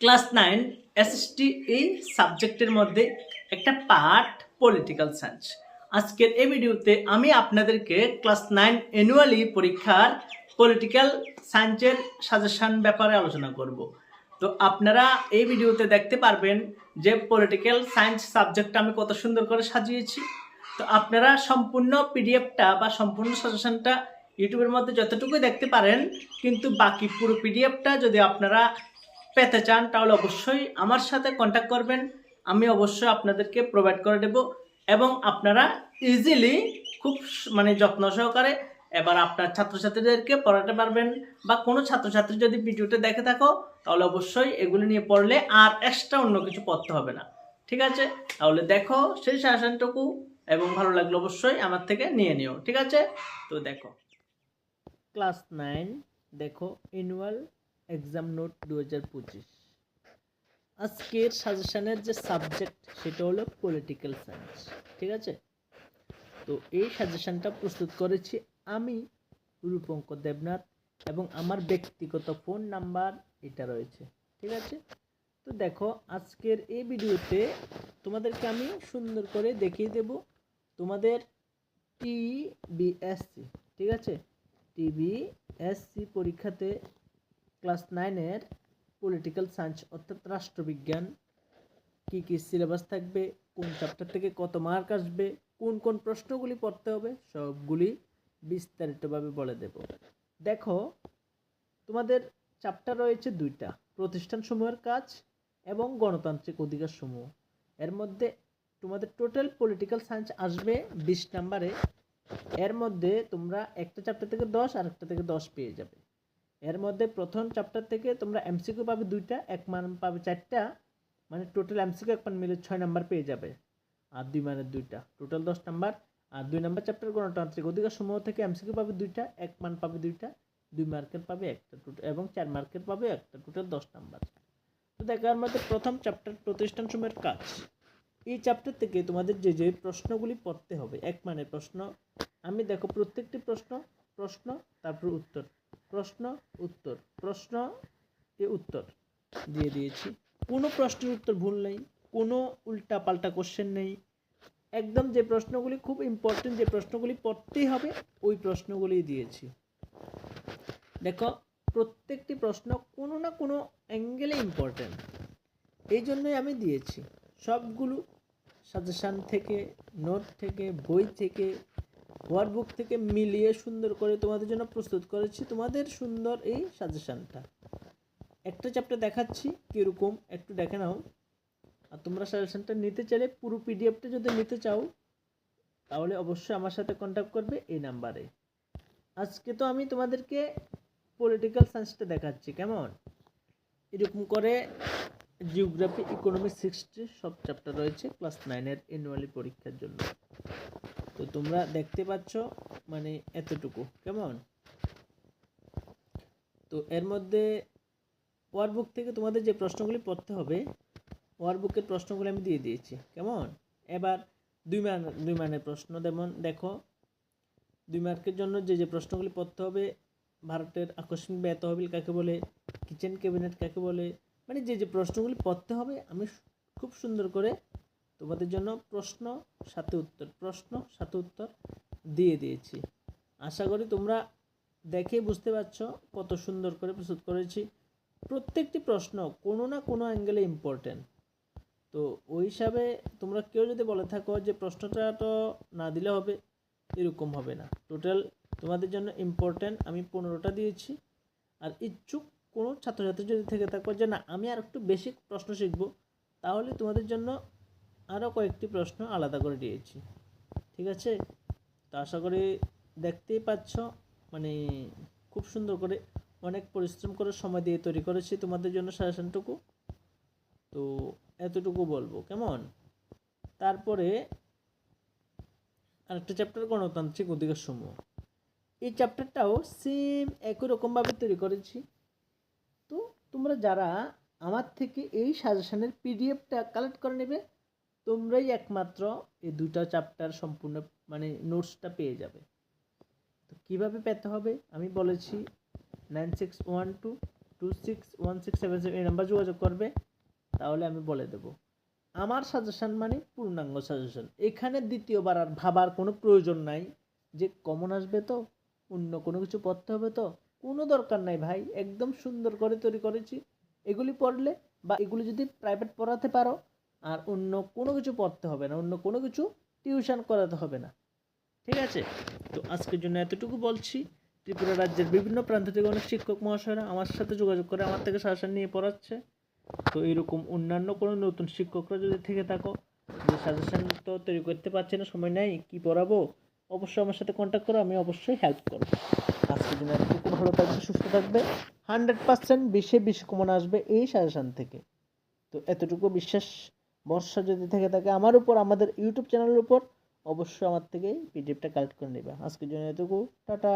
Class nine SST এই সাবজেক্টের মধ্যে একটা পার্ট পলিটিক্যাল সায়েন্স আজকের এই ভিডিওতে আমি আপনাদেরকে ক্লাস নাইন অ্যানুয়ালি পরীক্ষার পলিটিক্যাল সায়েন্সের সাজেশন ব্যাপারে আলোচনা করব। তো আপনারা এই ভিডিওতে দেখতে পারবেন যে পলিটিক্যাল সায়েন্স সাবজেক্টটা আমি কত সুন্দর করে সাজিয়েছি। তো আপনারা সম্পূর্ণ পিডিএফটা বা সম্পূর্ণ সাজেশনটা ইউটিউবের মধ্যে যতটুকুই দেখতে পারেন, কিন্তু বাকি পুরো পিডিএফটা যদি আপনারা পেতে চান, তাহলে অবশ্যই আমার সাথে কন্ট্যাক্ট করবেন। আমি অবশ্যই আপনাদেরকে প্রোভাইড করে দেব এবং আপনারা ইজিলি খুব মানে যত্ন সহকারে এবার আপনার ছাত্রছাত্রীদেরকে পড়াতে পারবেন বা কোনো ছাত্রছাত্রী যদি ভিডিওটা দেখে থাকো, তাহলে অবশ্যই এগুলি নিয়ে পড়লে আর এক্সট্রা অন্য কিছু পড়তে হবে না। ঠিক আছে? তাহলে দেখো সেই শাসনটুকু এবং ভালো লাগল অবশ্যই আমার থেকে নিয়ে নিও। ঠিক আছে? তো দেখো। ক্লাস নাইন, দেখো অ্যানুয়াল এক্সাম নোট দু হাজার পঁচিশ। আজকের সাজেশনের যে সাবজেক্ট সেটা হলো পলিটিক্যাল সায়েন্স ঠিক আছে? তো এই সাজেশনটা প্রস্তুত করেছি আমি রূপঙ্ক দেবনাথ, এবং আমার ব্যক্তিগত ফোন নাম্বার এটা রয়েছে, ঠিক আছে? তো দেখো, আজকের এই ভিডিওতে তোমাদেরকে আমি সুন্দর করে দেখিয়ে দেব তোমাদের টিবিএসসি ঠিক আছে? টিবিএসসি পরীক্ষাতে ক্লাস নাইনের পলিটিক্যাল সায়েন্স অর্থাৎ রাষ্ট্রবিজ্ঞান, কি কি সিলেবাস থাকবে, কোন চ্যাপ্টার থেকে কত মার্ক আসবে, কোন কোন প্রশ্নগুলি পড়তে হবে, সবগুলি বিস্তারিতভাবে বলে দেব। দেখো, তোমাদের চ্যাপ্টার রয়েছে দুইটা প্রতিষ্ঠান সমূহের কাজ এবং গণতান্ত্রিক অধিকার সমূহ এর মধ্যে তোমাদের টোটাল পলিটিক্যাল সায়েন্স আসবে বিশ নাম্বারে, এর মধ্যে তোমরা একটা চ্যাপ্টার থেকে দশ আর একটা থেকে দশ পেয়ে যাবে। এর মধ্যে প্রথম চ্যাপ্টার থেকে তোমরা এমসিকিউ পাবে দুইটা, এক মান পাবে চারটা মানে টোটাল এমসিকিউ এক মান মিলে ছয় নাম্বার পেয়ে যাবে। আর দুই মানের দুইটা টোটাল দশ নাম্বার আর দুই নাম্বার চ্যাপ্টার গণতান্ত্রিক অধিকার সমূহ থেকে এমসিকিউ পাবে দুইটা, এক মান পাবে দুইটা, দুই মার্কের পাবে একটা টোটাল এবং চার মার্কের পাবে একটা টোটাল দশ নাম্বার তো দেখার মধ্যে প্রথম চ্যাপ্টার প্রতিষ্ঠান সময়ের কাজ। এই চ্যাপ্টার থেকে তোমাদের যে যে প্রশ্নগুলি পড়তে হবে, এক মানের প্রশ্ন, আমি দেখো প্রত্যেকটি প্রশ্ন প্রশ্ন, তারপর উত্তর। প্রশ্ন, উত্তর। প্রশ্ন উত্তর? দিয়ে দিয়েছি। কোনো প্রশ্নের উত্তর ভুল নেই, কোনো উল্টা পাল্টা কোশ্চেন নেই। একদম যে প্রশ্নগুলি, খুব ইম্পর্টেন্ট যে প্রশ্নগুলি পড়তেই হবে, ওই প্রশ্নগুলি দিয়েছি। দেখো, প্রত্যেকটি প্রশ্ন কোনো না কোনো অ্যাঙ্গেলে ইম্পর্টেন্ট এই জন্যই আমি দিয়েছি। সবগুলো সাজেশান থেকে নোট থেকে, বই থেকে ওয়ার্কবুক থেকে মিলিয়ে সুন্দর করে তোমাদের জন্য প্রস্তুত করেছি। তোমাদের সুন্দর এই সাজেশানটা একটা চ্যাপ্টার দেখাচ্ছি কীরকম, একটু দেখে নাও। আর তোমরা সাজেশানটা নিতে চাইলে পুরো পিডিএফটা যদি নিতে চাও, তাহলে অবশ্যই আমার সাথে কন্ট্যাক্ট করবে এই নাম্বারে আজকে তো আমি তোমাদেরকে পলিটিক্যাল সায়েন্সটা দেখাচ্ছি, কেমন? এরকম করে জিওগ্রাফি ইকোনমি সিক্সটি সব চ্যাপ্টার রয়েছে ক্লাস নাইনের অ্যানুয়ালি পরীক্ষার জন্য। তো তোমরা দেখতে পাচ্ছ মানে এতটুকু, কেমন? তো এর মধ্যে ওয়ার্কবুক থেকে তোমাদের যে প্রশ্নগুলি পড়তে হবে ওয়ার্কবুকের প্রশ্নগুলি আমি দিয়ে দিয়েছি, কেমন? এবার দুই মান, দুই মানের প্রশ্ন, যেমন দেখো, দুই মার্কের জন্য যে যে প্রশ্নগুলি পড়তে হবে, ভারতের আকস্মিক ব্যয় তহবিল কাকে বলে, কিচেন ক্যাবিনেট কাকে বলে মানে যে যে প্রশ্নগুলি পড়তে হবে, আমি খুব সুন্দর করে তোমাদের জন্য প্রশ্ন, সাথে উত্তর। প্রশ্ন, সাথে উত্তর দিয়ে দিয়েছি। আশা করি তোমরা দেখে বুঝতে পারছ কত সুন্দর করে প্রস্তুত করেছি। প্রত্যেকটি প্রশ্ন কোনো না কোনো অ্যাঙ্গেলে ইম্পর্টেন্ট তো ওই হিসাবে তোমরা কেউ যদি বলে থাকো যে প্রশ্নটা তো না দিলে হবে, এরকম হবে না। টোটাল তোমাদের জন্য ইম্পর্টেন্ট আমি পনেরোটা দিয়েছি। আর ইচ্ছুক কোনো ছাত্রছাত্রী যদি থেকে থাকো যে না, আমি আর একটু বেশি প্রশ্ন শিখব, তাহলে তোমাদের জন্য আরও কয়েকটি প্রশ্ন আলাদা করে দিয়েছি। ঠিক আছে? তো আশা করি দেখতেই পাচ্ছ মানে খুব সুন্দর করে অনেক পরিশ্রম করে সময় দিয়ে তৈরি করেছি তোমাদের জন্য সাজেশনটুকু তো এতটুকু বলব, কেমন? তারপরে আরেকটা চ্যাপ্টার গণতান্ত্রিক অধিকার সমূহ। এই চ্যাপ্টারটাও সেম একই রকমভাবে তৈরি করেছি। তো তোমরা যারা আমার থেকে এই সাজেশনের পিডিএফটা কালেক্ট করে নেবে তোমরাই একমাত্র এই দুটো চ্যাপ্টার সম্পূর্ণ মানে নোটসটা পেয়ে যাবে। তো কীভাবে পেতে হবে? আমি বলেছি nine six one two two six one six seven seven এই নাম্বার যোগাযোগ করবে, তাহলে আমি বলে দেব। আমার সাজেশান মানে পূর্ণাঙ্গ সাজেশান এখানে দ্বিতীয়বার আর ভাবার কোনো প্রয়োজন নাই, যে কমন আসবে তো, অন্য কোনো কিছু পড়তে হবে তো, কোনো দরকার নাই ভাই, একদম সুন্দর করে তৈরি করেছি। এগুলি পড়লে বা এগুলি যদি প্রাইভেট পড়াতে পারো আর অন্য কোনো কিছু পড়তে হবে না, অন্য কোনো কিছু টিউশন করাতে হবে না। ঠিক আছে? তো আজকের জন্য এতটুকু বলছি। ত্রিপুরা রাজ্যের বিভিন্ন প্রান্ত থেকে অনেক শিক্ষক মহাশয়রা আমার সাথে যোগাযোগ করে আমার থেকে সাজেশন নিয়ে পড়াচ্ছে। তো এরকম অন্যান্য কোনো নতুন শিক্ষকরা যদি থেকে থাকো, যে সাজেশন তো তৈরি করতে পারছে না, সময় নেই, কী পড়াবো? অবশ্যই আমার সাথে কন্ট্যাক্ট করো, আমি অবশ্যই হেল্প করব। আজকের জন্য এতটুকু, ভালো থাকবে, সুস্থ থাকবে। হান্ড্রেড পার্সেন্ট বিশে বিশ কমন আসবে এই সাজেশন থেকে। তো এতটুকু, বিশ্বাস ভরসা যদি থেকে থাকে আমার উপর, আমাদের ইউটিউব চ্যানেলের উপর, অবশ্যই আমার থেকে পিডিএফটা কালেক্ট করে নেবে। আজকের জন্য এতটুকু টাটা।